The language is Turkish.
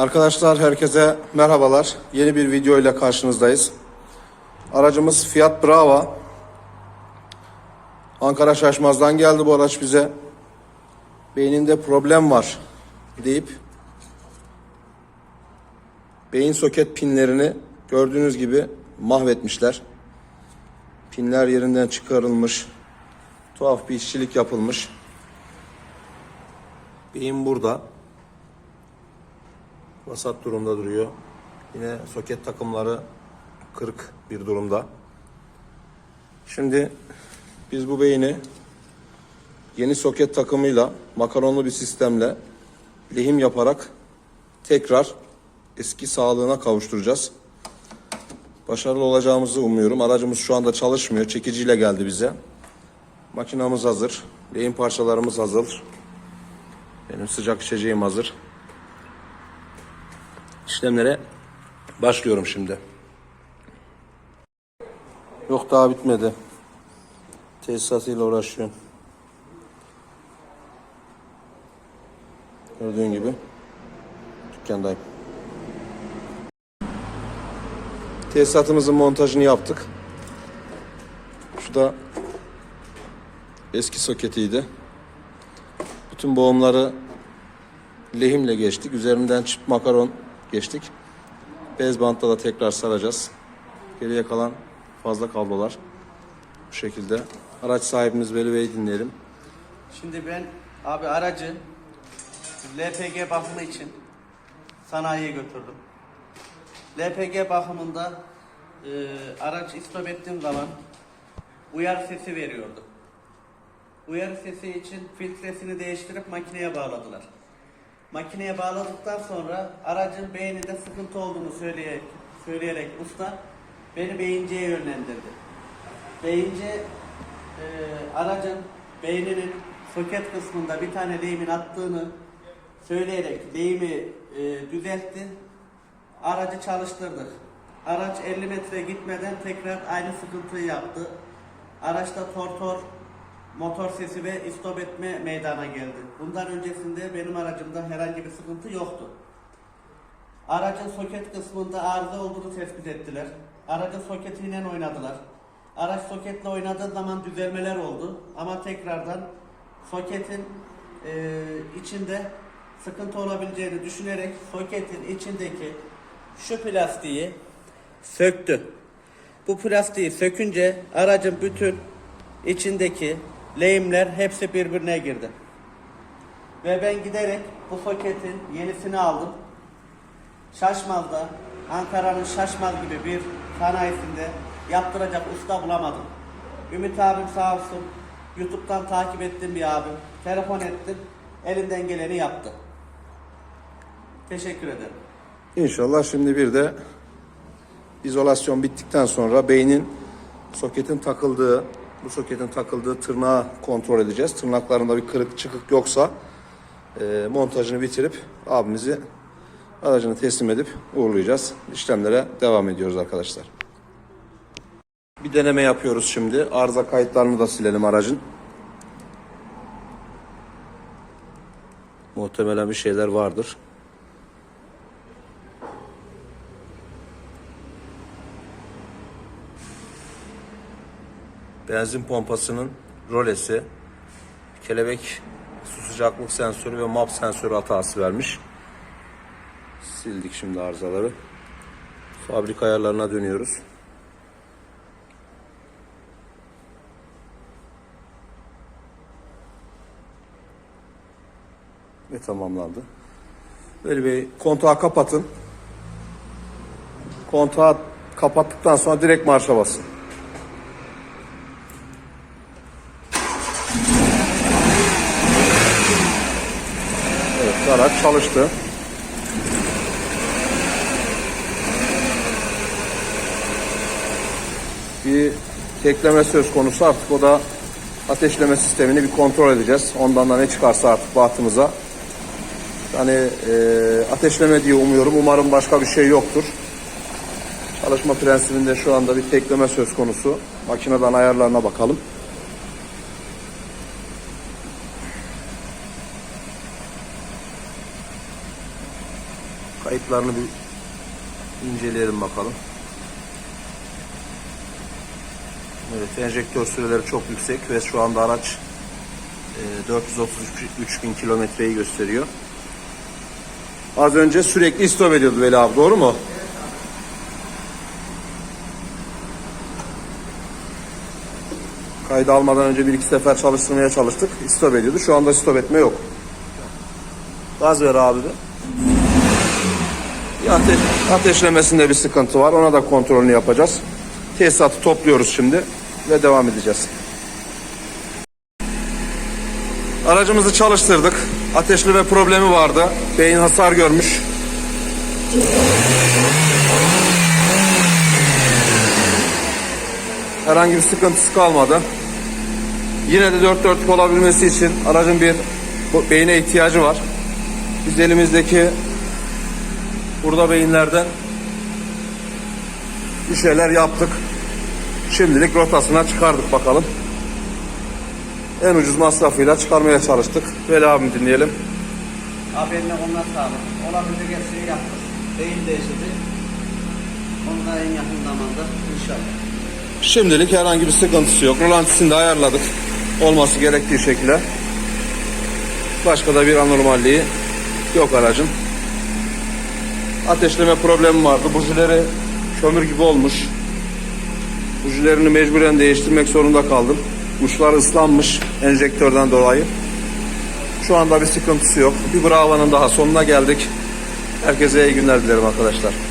Arkadaşlar herkese merhabalar. Yeni bir video ile karşınızdayız. Aracımız Fiat Brava. Ankara Şaşmaz'dan geldi bu araç bize. Beyninde problem var deyip beyin soket pinlerini gördüğünüz gibi mahvetmişler. Pinler yerinden çıkarılmış. Tuhaf bir işçilik yapılmış. Beyin burada. Vasat durumda duruyor. Yine soket takımları kırık bir durumda. Şimdi biz bu beyni yeni soket takımıyla makaronlu bir sistemle lehim yaparak tekrar eski sağlığına kavuşturacağız. Başarılı olacağımızı umuyorum. Aracımız şu anda çalışmıyor. Çekiciyle geldi bize. Makinamız hazır. Lehim parçalarımız hazır. Benim sıcak içeceğim hazır. İşlemlere başlıyorum şimdi. Yok daha bitmedi. Tesisatıyla uğraşıyorum. Gördüğün gibi dükkandayım. Tesisatımızın montajını yaptık. Şu da eski soketiydi. Bütün boğumları lehimle geçtik. Üzerinden çift makaron geçtik. Bez bantla da tekrar saracağız. Geriye kalan fazla kablolar. Bu şekilde. Araç sahibimiz Veli Bey'i dinleyelim. Şimdi ben abi aracı LPG bakımı için sanayiye götürdüm. LPG bakımında e, araç istop ettiğim zaman uyarı sesi veriyordu. Uyarı sesi için filtresini değiştirip makineye bağladılar. Makineye bağladıktan sonra aracın beyninde sıkıntı olduğunu söyleyerek, söyleyerek usta beni beyinciye yönlendirdi. Beyince e, aracın beyninin soket kısmında bir tane lehimin attığını söyleyerek lehimi e, düzeltti. Aracı çalıştırdık. Araç 50 metre gitmeden tekrar aynı sıkıntıyı yaptı. Araçta tortor, motor sesi ve istop etme meydana geldi. Bundan öncesinde benim aracımda herhangi bir sıkıntı yoktu. Aracın soket kısmında arıza olduğunu tespit ettiler. Aracın soketiyle oynadılar. Araç soketle oynadığı zaman düzelmeler oldu. Ama tekrardan soketin e, içinde sıkıntı olabileceğini düşünerek soketin içindeki şu plastiği söktü. Bu plastiği sökünce aracın bütün içindeki lehimler hepsi birbirine girdi. Ve ben giderek bu soketin yenisini aldım. Şaşmaz'da, Ankara'nın Şaşmaz gibi bir sanayisinde yaptıracak usta bulamadım. Ümit abim sağ olsun, YouTube'dan takip ettiğim bir abim. Telefon ettim, elinden geleni yaptı. Teşekkür ederim. İnşallah şimdi bir de izolasyon bittikten sonra beynin soketin takıldığı, bu soketin takıldığı tırnağı kontrol edeceğiz. Tırnaklarında bir kırık çıkık yoksa e, montajını bitirip abimizi aracını teslim edip uğurlayacağız. İşlemlere devam ediyoruz arkadaşlar. Bir deneme yapıyoruz şimdi. Arıza kayıtlarını da silelim aracın. Muhtemelen bir şeyler vardır. Benzin pompasının rolesi, kelebek su sıcaklık sensörü ve map sensörü hatası vermiş. Sildik şimdi arızaları. Fabrika ayarlarına dönüyoruz. Ve tamamlandı. Veli Bey kontağı kapatın. Kontağı kapattıktan sonra direkt marşa basın. Evet, araç çalıştı. Bir tekleme söz konusu artık o da ateşleme sistemini bir kontrol edeceğiz. Ondan da ne çıkarsa artık bahtımıza. Yani e, ateşleme diye umuyorum. Umarım başka bir şey yoktur. Çalışma prensibinde şu anda bir tekleme söz konusu. Makineden ayarlarına bakalım. Kayıtlarını bir inceleyelim bakalım. Evet enjektör süreleri çok yüksek ve şu anda araç e, 433 bin kilometreyi gösteriyor. Az önce sürekli istop ediyordu Veli abi doğru mu? Kaydı almadan önce bir iki sefer çalıştırmaya çalıştık. İstop ediyordu. Şu anda istop etme yok. Gaz ver abi de. Ateş, ateşlemesinde bir sıkıntı var. Ona da kontrolünü yapacağız. Tesisatı topluyoruz şimdi ve devam edeceğiz. Aracımızı çalıştırdık. Ateşleme problemi vardı. Beyin hasar görmüş. Herhangi bir sıkıntısı kalmadı. Yine de dört dörtlük olabilmesi için aracın bir beyine ihtiyacı var. Biz elimizdeki burada beyinlerden bir şeyler yaptık. Şimdilik rotasına çıkardık bakalım. En ucuz masrafıyla çıkarmaya çalıştık. Veli abim dinleyelim. Abi eline ondan sağlık. Olabilecek her şeyi yaptık. Beyin değiştirdik. Onu da en yakın zamanda inşallah. Şimdilik herhangi bir sıkıntısı yok. Rolantisini de ayarladık. Olması gerektiği şekilde. Başka da bir anormalliği yok aracın. Ateşleme problemi vardı. Bujileri kömür gibi olmuş. Bujilerini mecburen değiştirmek zorunda kaldım. Uçlar ıslanmış enjektörden dolayı. Şu anda bir sıkıntısı yok. Bir Bravo'nun daha sonuna geldik. Herkese iyi günler dilerim arkadaşlar.